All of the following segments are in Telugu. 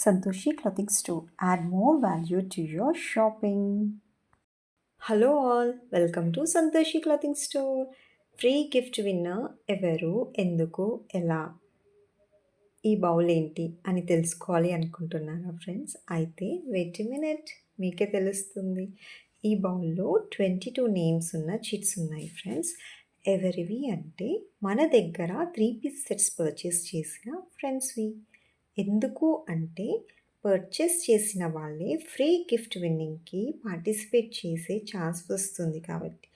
Santoshi Clothing Store. Add more value to your shopping. Hello all welcome to Santoshi clothing store free gift winner ఎవరు ఎందుకు ఎలా? ఈ బౌల్ ఏంటి అని తెలుసుకోవాలి అనుకుంటున్నారా ఫ్రెండ్స్? అయితే వెయిట్ మినిట్ మీకే తెలుస్తుంది. ఈ బౌల్లో ట్వంటీ టూ నేమ్స్ ఉన్న చిట్స్ ఉన్నాయి ఫ్రెండ్స్. ఎవరివి అంటే మన దగ్గర త్రీ పీస్ సెట్స్ పర్చేస్ చేసిన ఫ్రెండ్స్వి. ఎందుకు అంటే పర్చేస్ చేసిన వాళ్ళే ఫ్రీ గిఫ్ట్ విన్నింగ్కి పార్టిసిపేట్ చేసే ఛాన్స్ వస్తుంది కాబట్టి.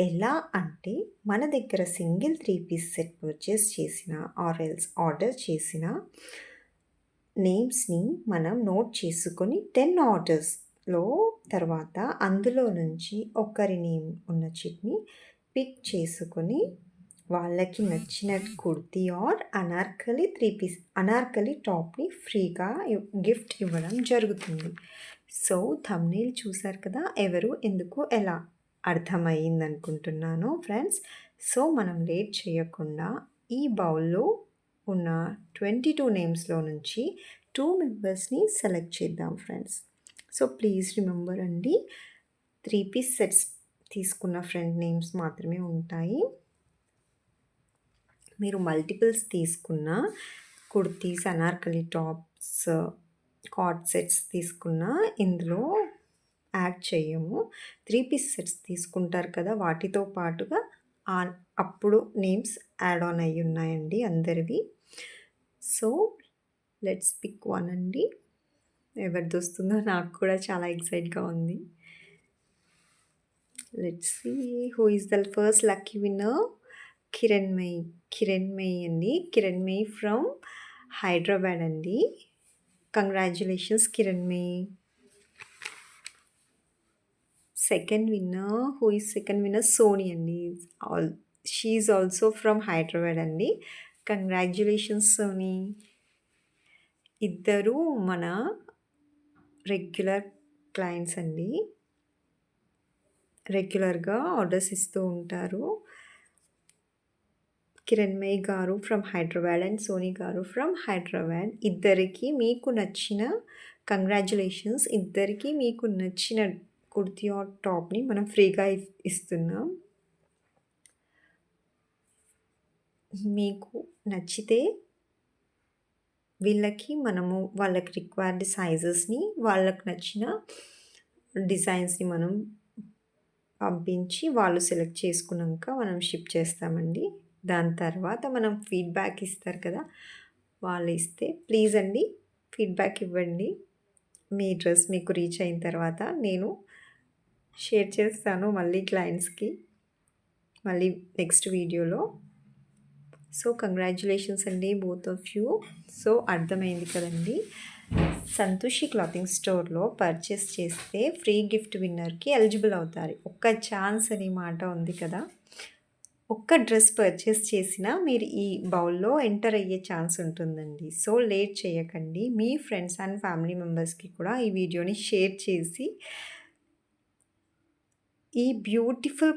ఎలా అంటే మన దగ్గర single three piece set purchase చేసిన ఆర్ఎల్స్ ఆర్డర్ చేసిన నేమ్స్ని మనం నోట్ చేసుకొని టెన్ ఆర్డర్స్లో తర్వాత అందులో నుంచి ఒకరి నేమ్ ఉన్న చిట్ని పిక్ చేసుకొని వాళ్ళకి నచ్చిన kurti or Anarkali three piece Anarkali టాప్ని ఫ్రీగా గిఫ్ట్ ఇవ్వడం జరుగుతుంది. సో థమ్నేల్ చూశారు కదా ఎవరు ఎందుకు ఎలా అర్థమయ్యింది అనుకుంటున్నాను ఫ్రెండ్స్ సో మనం లేట్ చేయకుండా ఈ బౌల్లో ఉన్న ట్వంటీ టూ నేమ్స్లో నుంచి టూ మెంబర్స్ని సెలెక్ట్ చేద్దాం ఫ్రెండ్స్ సో ప్లీజ్ రిమెంబర్ అండి త్రీ పీస్ సెట్స్ తీసుకున్న ఫ్రెండ్ నేమ్స్ మాత్రమే ఉంటాయి. మీరు మల్టిపుల్స్ తీసుకున్న కుర్తీస్ అనార్కలి టాప్స్ కాట్ సెట్స్ తీసుకున్న ఇందులో యాడ్ చేయము. త్రీ పీస్ సెట్స్ తీసుకుంటారు కదా వాటితో పాటుగా అప్పుడు నేమ్స్ యాడ్ ఆన్ అయి ఉన్నాయండి అందరివి. సో లెట్స్ పిక్ వన్ అండి. ఎవరిది వస్తుందో నాకు కూడా చాలా ఎక్సైట్గా ఉంది. Let's see who is the first lucky winner Kiranmayi Kiranmayi అండి. కిరణ్మయి ఫ్రమ్ హైదరాబాద్ అండి. Congratulations Kiranmayi. Second winner who is second winner Soni అండి. All she also from Hyderabad అండి. కంగ్రాచులేషన్స్ సోనీ ఇద్దరు మన రెగ్యులర్ క్లయింట్స్ అండి. రెగ్యులర్గా ఆర్డర్స్ ఇస్తూ ఉంటారు. కిరణ్మయ్ గారు ఫ్రమ్ హైదరాబాద్ అండ్ సోనీ గారు ఫ్రమ్ హైదరాబాద్. ఇద్దరికి మీకు నచ్చిన కంగ్రాచులేషన్స్ ఇద్దరికి మీకు నచ్చిన కుర్తీ ఆర్ టాప్ని మనం ఫ్రీగా ఇస్తున్నాం. మీకు నచ్చితే వీళ్ళకి మనము వాళ్ళకి రిక్వైర్డ్ సైజెస్ని వాళ్ళకి నచ్చిన డిజైన్స్ని మనం పంపించి వాళ్ళు సెలెక్ట్ చేసుకున్నాక మనం షిప్ చేస్తామండి. దాని తర్వాత మనం ఫీడ్బ్యాక్ ఇస్తారు కదా వాళ్ళు ఇస్తే ప్లీజ్ అండి ఫీడ్బ్యాక్ ఇవ్వండి. మీ డ్రెస్ మీకు రీచ్ అయిన తర్వాత నేను షేర్ చేస్తాను మళ్ళీ క్లయింట్స్కి మళ్ళీ నెక్స్ట్ వీడియోలో. సో కంగ్రాచులేషన్స్ అండి బోత్ ఆఫ్ యూ. సో అర్థమైంది కదండి. సంతోషి క్లాతింగ్ స్టోర్లో పర్చేస్ చేస్తే ఫ్రీ గిఫ్ట్ విన్నర్కి ఎలిజిబుల్ అవుతారు. ఒక్క ఛాన్స్ అని మాట ఉంది కదా. ఒక్క డ్రెస్ పర్చేస్ చేసినా మీరు ఈ బౌల్లో ఎంటర్ అయ్యే ఛాన్స్ ఉంటుందండి. సో లేట్ చేయకండి. మీ ఫ్రెండ్స్ అండ్ ఫ్యామిలీ మెంబర్స్కి కూడా ఈ వీడియోని షేర్ చేసి ఈ బ్యూటిఫుల్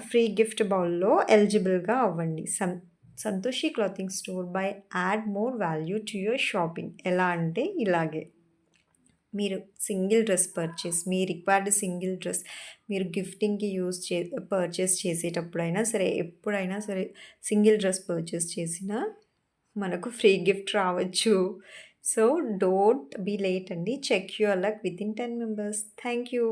ఫ్రీ గిఫ్ట్ బౌల్లో ఎలిజిబుల్గా అవ్వండి. సం Santoshi clothing store by add more value to your shopping. ఎలా అంటే ఇలాగే. మీరు సింగిల్ డ్రెస్ పర్చేస్ మీ రిక్వైర్డ్ సింగిల్ డ్రెస్ మీరు గిఫ్టింగ్కి యూజ్ చే పర్చేస్ చేసేటప్పుడైనా సరే ఎప్పుడైనా సరే సింగిల్ డ్రెస్ పర్చేస్ చేసినా మనకు ఫ్రీ గిఫ్ట్ రావచ్చు. సో డోంట్ బీ లేట్ అండి. Check your luck with in ten members. Thank you